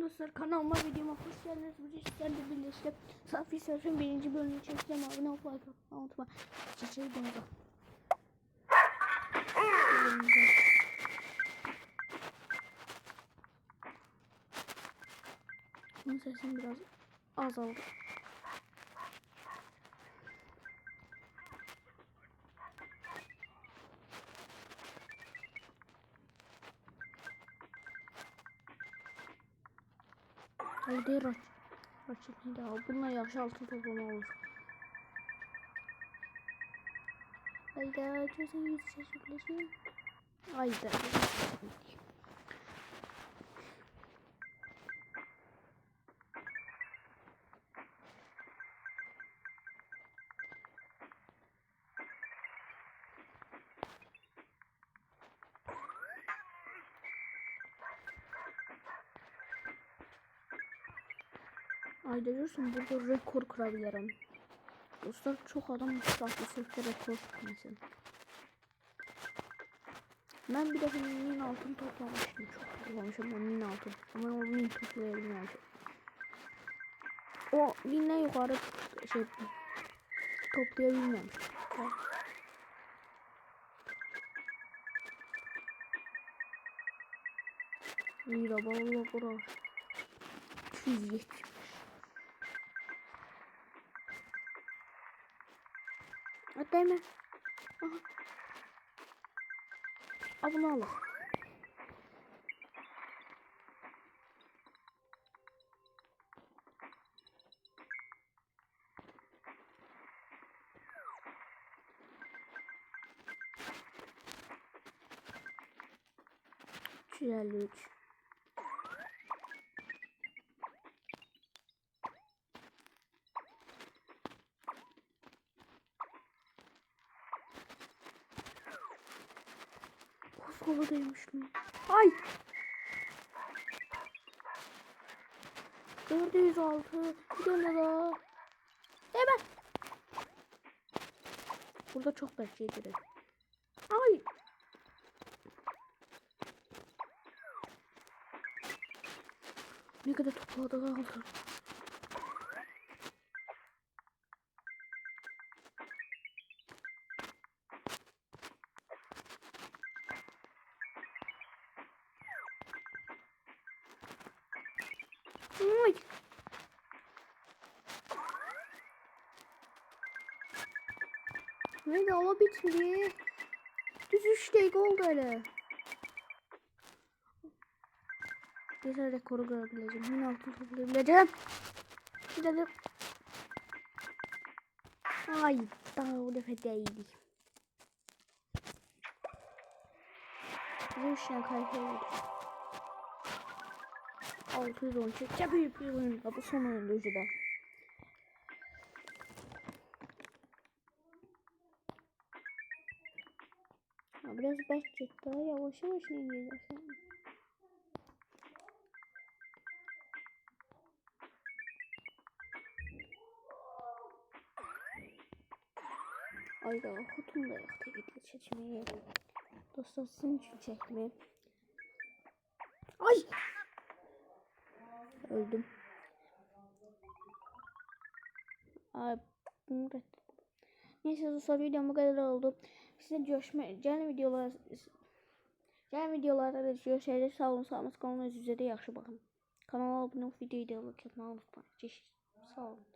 Dostlar kanalıma videoma hoş geldiniz. Bu sizlerle birlikte Safi Surf'ın birinci bölümünü çekeceğim. Abone ol, like atmayı unutma. Çiçeği denize. Bunun sesim biraz azaldı. Haydi raç. Raçet neydi abi? Bununla yaxşı altın toplama olur. Hayda çözün yüz şaşırtlaşayım. Hayda. Ayda görürsən burada rekor kıra bilərəm. Dostlar çox adam müstahlı sözdə rekor tutmasın. Ben bir defa min altın toplamıştım. Çok toplamışım ben min altın. Ama o min toplayabilmemişim. O binden yukarı şey toplayabilmemişim. Lira balla bura. 270. Atay mı? Aha. Abone olun. Güzel 3. havadaymış mı? Ay! 406 Gidiyorum yola. Hemen. Burada çok bekleyeceğim. Ay! Ne kadar topu aldım. Oy. Neydi ama bitmedi. Düz 3 dakika oldu öyle. Güzel rekoru görebileceğim. Yine altın toplayabileceğim. De Ay daha o defa değil. Bizim işine kaykay 610 çekeceğim büyük bir oyunda bu son oyunda yüzüden. Ya biraz beklet daha yavaş yavaş ne gidiyorsun? Ayda hutun da yakta gitti çekmeye. Dostlar sizin için. Ay! Öldüm. Ay, bunu Neyse dostlar videom bu kadar oldu. Size görüşme, gəlin videolar, gəlin videolarda da görüşəcək. Sağ olun, sağ olun. Kanalına üzrə yaxşı baxın. Kanala abunə olub videoyu da like etməyi unutmayın. Sağ olun.